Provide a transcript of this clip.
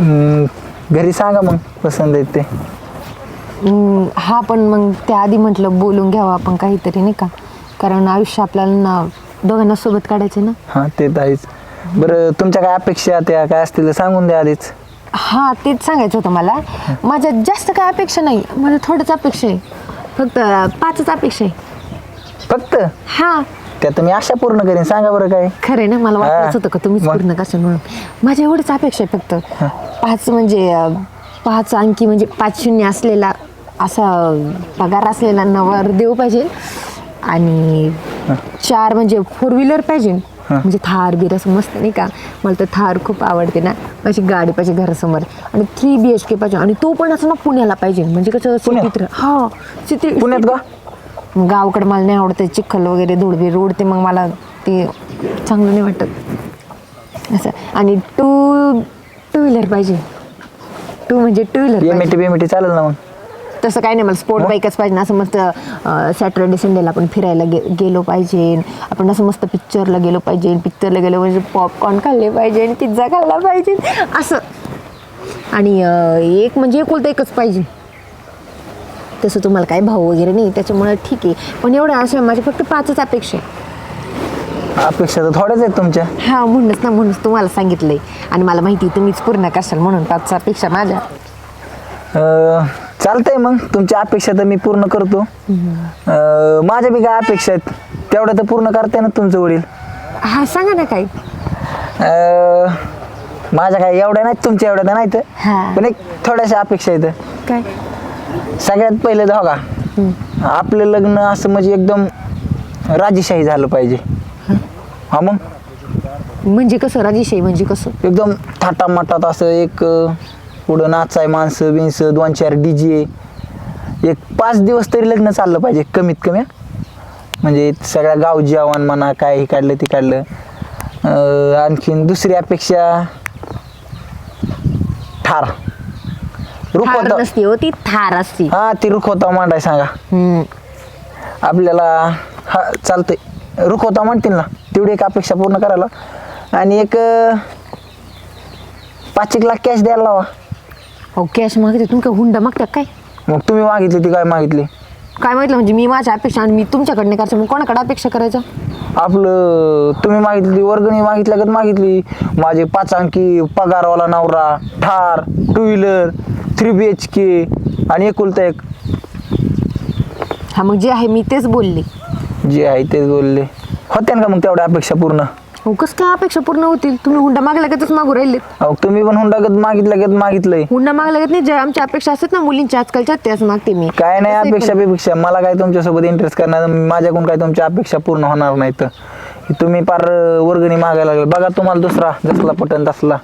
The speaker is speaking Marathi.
घरी सांगा मग पसंत आहेत ते. हम्म, हा पण मग त्याआधी म्हटलं बोलून घ्यावं आपण काहीतरी नाही का? कारण आयुष्य आपल्याला ना दोघांना सोबत काढायचं ना. हां ते तर आहेच. बरं तुमच्या काय अपेक्षा त्या काय असतील तर सांगून द्या आधीच. हा तेच सांगायचं होतं मला. माझ्या जास्त काय अपेक्षा नाही. मला थोडंच अपेक्षा आहे. फक्त पाचच अपेक्षा आहे. फक्त? हा. त्या मी आशा पूर्ण करीन. सांगा बरं काय. खरं ना मला. वाटलंच होतं का तुम्हीच मग? पूर्ण करशाल म्हणून माझ्या एवढीच अपेक्षा आहे फक्त. पाच म्हणजे अं, पाच अंकी म्हणजे पाच शून्य असलेला असा पगार असलेला नवर देऊ पाहिजे. आणि चार म्हणजे फोर व्हीलर पाहिजे. म्हणजे थार बीर असं मस्त नाही का? मला तर थार खूप आवडते ना. माझी गाडी पाहिजे घरासमोर. आणि थ्री बी एच के पाहिजे. आणि तो पण असं ना पुण्याला पाहिजे. म्हणजे कसं पुण्यात? सिटीत हा सिटी पुण्यात का? गावाकडे मला नाही आवडत चिखल वगैरे धुळबी रोड ते मग मला ते चांगलं नाही वाटत. असं. आणि टू टू व्हीलर पाहिजे. टू म्हणजे two wheeler M T B चालेल ना मग? तसं काही नाही मला स्पोर्ट बाईकच पाहिजे ना असं मस्त सॅटर्डे संडेला आपण फिरायला गे गेलो पाहिजे. आपण असं मस्त पिक्चरला गेलो पाहिजे पिक्चरला गेलो म्हणजे पॉपकॉर्न खाल्ले पाहिजे आणि पिझ्झा खाल्ला पाहिजे. असं. आणि एक म्हणजे एकुलतं एकच पाहिजे. तसं तुम्हाला काही भाऊ वगैरे नाही त्याच्यामुळे ठीक आहे. पण एवढं असं माझे फक्त पाचच अपेक्षा आहे. अपेक्षा तर थोड्याच आहेत तुमच्या. हा म्हणूनच ना म्हणूनच तुम्हाला सांगितलंय. आणि मला माहिती आहे तुम्हीच पूर्ण करशाल म्हणून पाच अपेक्षा माझ्या. अं, चालतंय मग. तुमच्या अपेक्षा तर मी पूर्ण करतो. अं, माझ्या बी काय अपेक्षा आहेत. तेवढ्या तर पूर्ण करते ना तुमचं वडील. हा सांगा ना काही. अं, माझ्या काय एवढ्या नाहीत तुमच्या एवढ्या तर नाहीत. हा. पण एक थोड्याशा अपेक्षा आहेत. काय? सगळ्यात पहिले जाऊ का आपलं लग्न असं म्हणजे एकदम राजेशाही झालं पाहिजे. हा मग? म्हणजे कसं राजेशाही म्हणजे कसं? एकदम थाटामाटात असं एक पुढं नाचाय माणसं बिनसं दोन चार डी जे एक पाच दिवस तरी लग्न चाललं पाहिजे कमीत कमी हं. म्हणजे सगळ्या गाव जेवण म्हणा काय हे काढलं ते काढलं. आणखीन दुसरी अपेक्षा ठार. थार रुखवता नसते हो ती थार असते. हा ती रुखवता मांडाय सांगा. हम्म. आपल्याला हा चालतंय. रुखवता म्हणतील ना तेवढी एक अपेक्षा पूर्ण करायला. आणि एक अं, पाच एक लाख कॅश द्यायला लावा. अहो कॅश मागते तुम्ही काय हुंडा मागता काय? मग तुम्ही मागितली ती काय मागितली? काय माहितलं म्हणजे मी माझ्या अपेक्षा आणि मी तुमच्याकडनं करायचं मग कोणाकडे अपेक्षा करायचं? आपलं तुम्ही मागितली वर्गणी मागितल्यागत मागितली. माझे पाच अंकी पगारवाला नवरा ठार two wheeler three B H K आणि एकुलता एक. हा मग जे आहे मी तेच बोलले. जे आहे तेच बोलले. होत्या ना का मग तेवढ्या अपेक्षा पूर्ण? हो कसं काय अपेक्षा पूर्ण होतील? तुम्ही हुंडा मागला का मागू राहिलेत. अहो तुम्ही पण हुंडागत मागितल्यागत मागितलंय हुंडा मागला नाही ज्या आमच्या अपेक्षा असतात ना मुलींच्या आजकालच्या त्याच मागते मी. काय नाही तसंही अपेक्षा बिपेक्षा. मला काय तुमच्यासोबत इंटरेस्ट करणार माझ्याकडून काय तुमच्या अपेक्षा पूर्ण होणार नाहीत. तुम्ही पार वर्गणी मागायला लागले. बघा तुम्हाला दुसरा जसला पटन तसला.